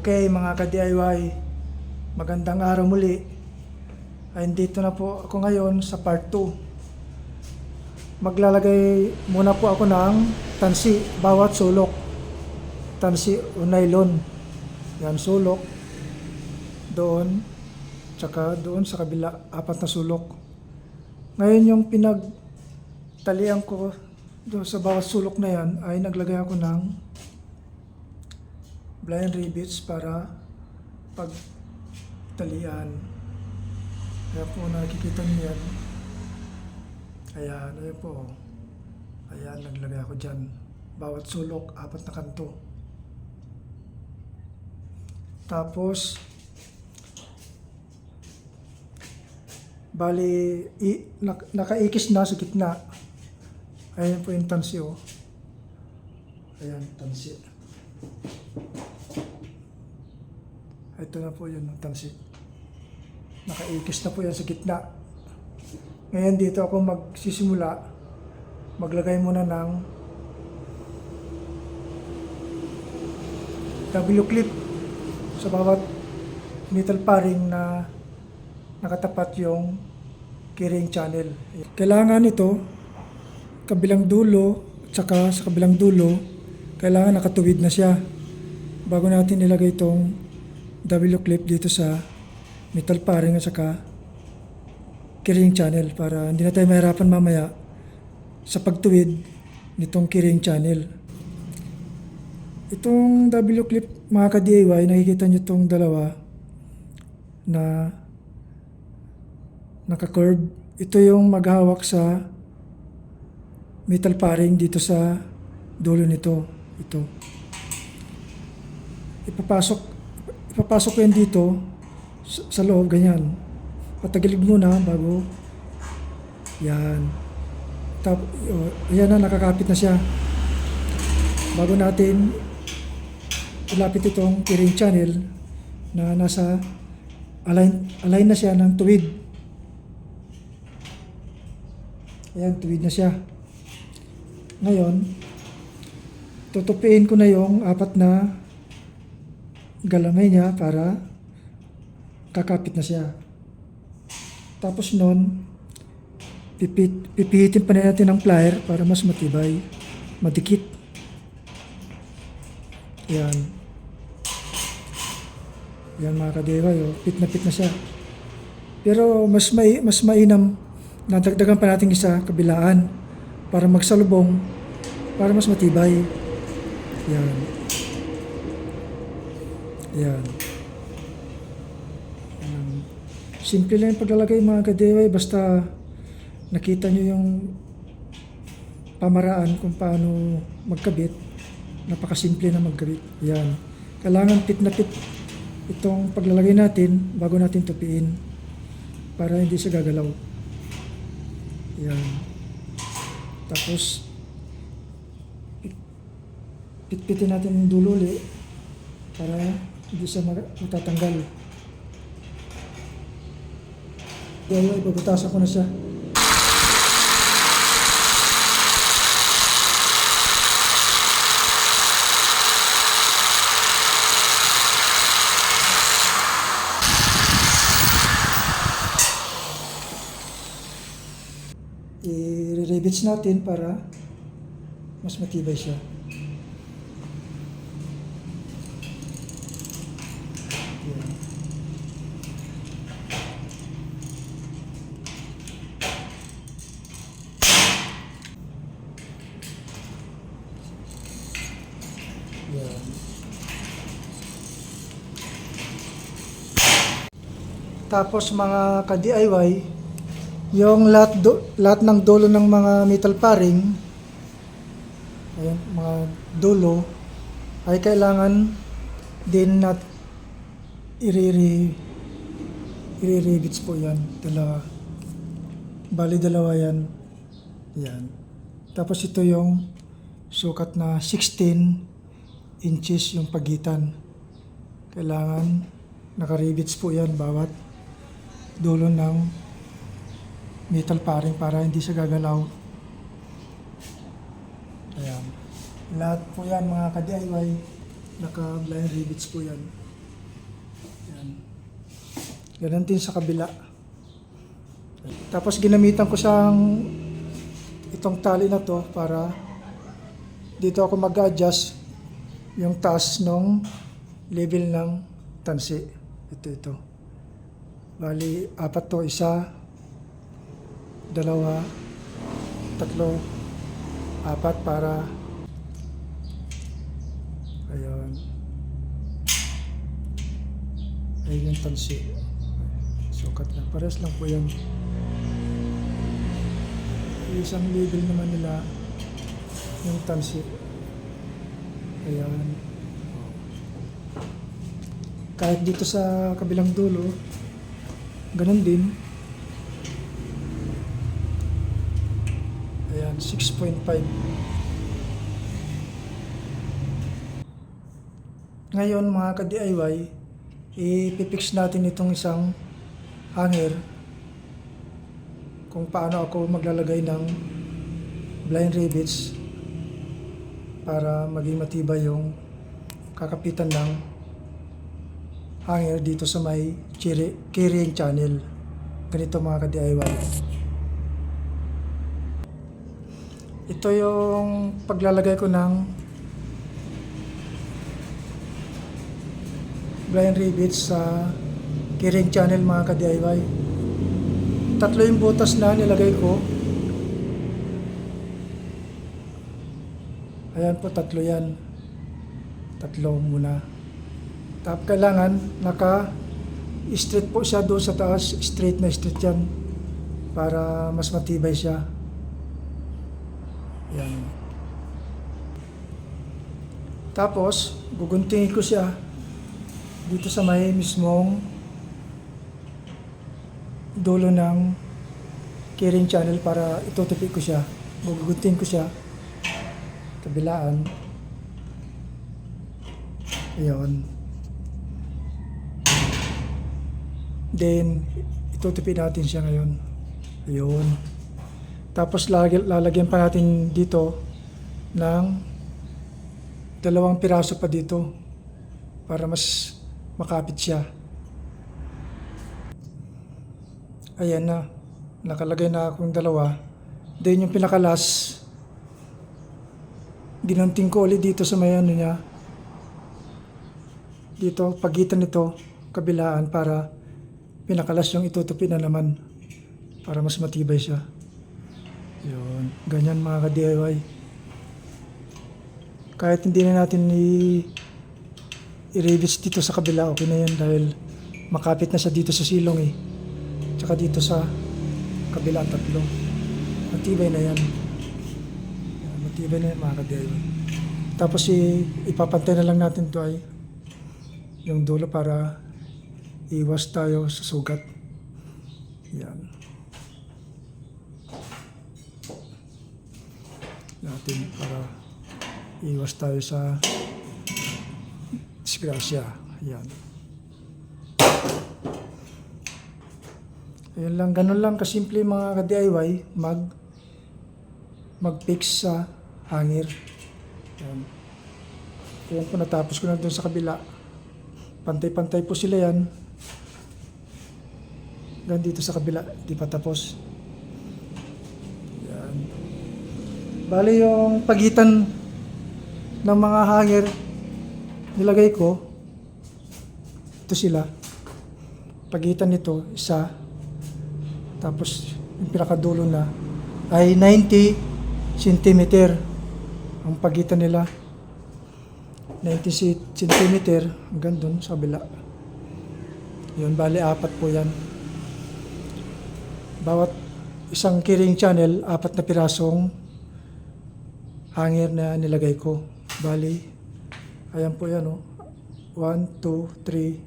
Okay mga ka-DIY, magandang araw muli. Ay dito na po ako ngayon sa part 2. Maglalagay muna po ako ng tansi bawat sulok. Tansi o nylon. Yan sulok. Doon. Tsaka doon sa kabila, apat na sulok. Ngayon yung pinagtalian ko doon sa bawat sulok na yan ay naglagay ako ng blind rivets para pagtalian. Kaya po nakikita niyo yan. Ayan, ayan po. Ayan, naglagay ako dyan. Bawat sulok, apat na kanto. Tapos, bali, i, nak, nakaikis na sa gitna. Ayan po yung tansi, oh. Ayan, tansi. Ito na po yun, ang tansi. Nakaikis na po yan sa gitna. Ngayon dito ako magsisimula. Maglagay muna ng W clip sa bawat metal paring na nakatapat yung keyring channel. Kailangan ito kabilang dulo at saka sa kabilang dulo kailangan nakatuwid na siya bago natin ilagay itong W clip dito sa metal paring at saka keyring channel para hindi na tayo mahirapan mamaya sa pagtuwid nitong keyring channel. Itong W clip mga ka-DIY, nakikita nyo itong dalawa na naka-curve. Ito yung maghawak sa metal paring dito sa dulo nito. Ito. Ipapasok ipapasok ko yan dito sa, sa loob, ganyan. Patagilid muna bago yan. Tap, o, yan na, nakakapit na siya. Bago natin ilapit itong keyring channel na nasa align, align na siya ng tuwid. Ayan, tuwid na siya. Ngayon, tutupiin ko na yung apat na galamay niya para kakapit na siya. Tapos nun, pipit, pipihitin pa na natin ng plier para mas matibay, madikit. Yan. Yan mga kadewa, oh. pit na pit na siya. Pero mas may mas mainam na dagdagan pa natin isa kabilaan para magsalubong para mas matibay. Yan. Yan. Yan. Simple lang yung paglalagay mga kadewa, basta nakita nyo yung pamaraan kung paano magkabit. Napakasimple na magkabit. Yan. Kailangan pit na pit itong paglalagay natin bago natin tupiin para hindi siya gagalaw. Yan. Tapos, pit- pitpitin natin yung dulo ulit para hindi siya matatanggal. Dahil ibabutasan ko na siya. i-rivets natin para mas matibay siya. Yan. Yan. Tapos mga ka-DIY, yung lahat, do, lahat ng dulo ng mga metal paring, ayan, mga dulo, ay kailangan din nat iriri iriribits po yan. Dalawa. Bali dalawa yan. Yan. Tapos ito yung sukat na 16 inches yung pagitan. Kailangan nakaribits po yan bawat dulo ng metal paring para hindi siya gagalaw. Ayan. Lahat po yan mga ka-DIY, naka-blind rivets po yan. Yan. Ganun din sa kabila. Tapos ginamitan ko siyang itong tali na to para dito ako mag-adjust yung taas ng level ng tansi. Ito, ito. Bali, apat to. Isa, dalawa, tatlo, apat para ayun. Ayun yung tansi. Sukat na. Pares lang po yan. Isang level naman nila yung tansi. Ayan. Kahit dito sa kabilang dulo, ganun din. Ayan, 6.5. Ngayon mga ka-DIY, ipipix natin itong isang hanger kung paano ako maglalagay ng blind rivets para maging matibay yung kakapitan ng hanger dito sa may carrying channel. Ganito mga ka-DIY. Ito yung paglalagay ko ng blind rivets sa carrying channel mga ka-DIY. Tatlo yung butas na nilagay ko. Ayan po, tatlo yan. Tatlo muna. Tapos kailangan naka straight po siya doon sa taas. Straight na straight yan. Para mas matibay siya. Yan. Tapos, guguntingin ko siya dito sa may mismong dulo ng carrying channel para itutupi ko siya. Guguntingin ko siya kabilaan. Ayun. Then, itutupi natin siya ngayon. Ayun. Tapos lalagyan, pa natin dito ng dalawang piraso pa dito para mas makapit siya. Ayan na. Nakalagay na akong dalawa. Then yung pinakalas, ginunting ko ulit dito sa may ano niya. Dito, pagitan nito, kabilaan para pinakalas yung itutupi na naman para mas matibay siya. Yun. Ganyan mga ka-DIY. Kahit hindi na natin i- i-rivets dito sa kabila, okay na yan dahil makapit na siya dito sa silong eh. Tsaka dito sa kabila tatlo. Matibay na yan. Matibay na yan mga ka-DIY. Tapos i- ipapantay na lang natin to ay yung dulo para iwas tayo sa sugat. Yan. natin para iwas tayo sa disgrasya. Yan. Ayun lang, ganun lang kasimple mga ka-DIY mag mag-fix sa hanger. Yan. Yan po natapos ko na doon sa kabila. Pantay-pantay po sila yan. Hanggang dito sa kabila, di pa tapos. Yan. Bali yung pagitan ng mga hanger nilagay ko, ito sila. Pagitan nito, isa. Tapos yung pinakadulo na ay 90 cm ang pagitan nila. 90 ci- cm hanggang doon sa kabila. Yun, bali apat po yan. Bawat isang carrying channel, apat na pirasong hanger na nilagay ko. Bali, ayan po yan o. 1, 2, 3,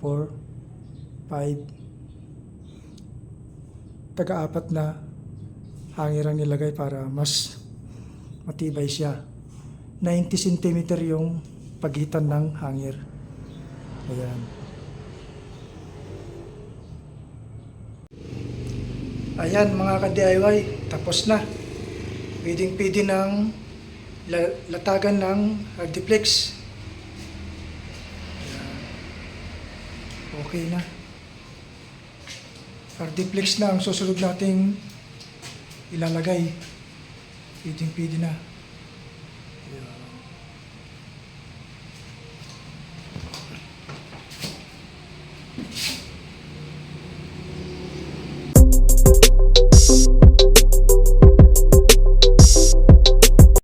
4, 5. Taga-apat na hanger ang nilagay para mas matibay siya. 90 cm yung pagitan ng hanger. Ayan. Ayan mga ka-DIY, tapos na. Pwedeng pwede ng la- latagan ng Hardiplex. Okay na. Hardiplex na ang susunod nating ilalagay. Piding pidi na. Ayan.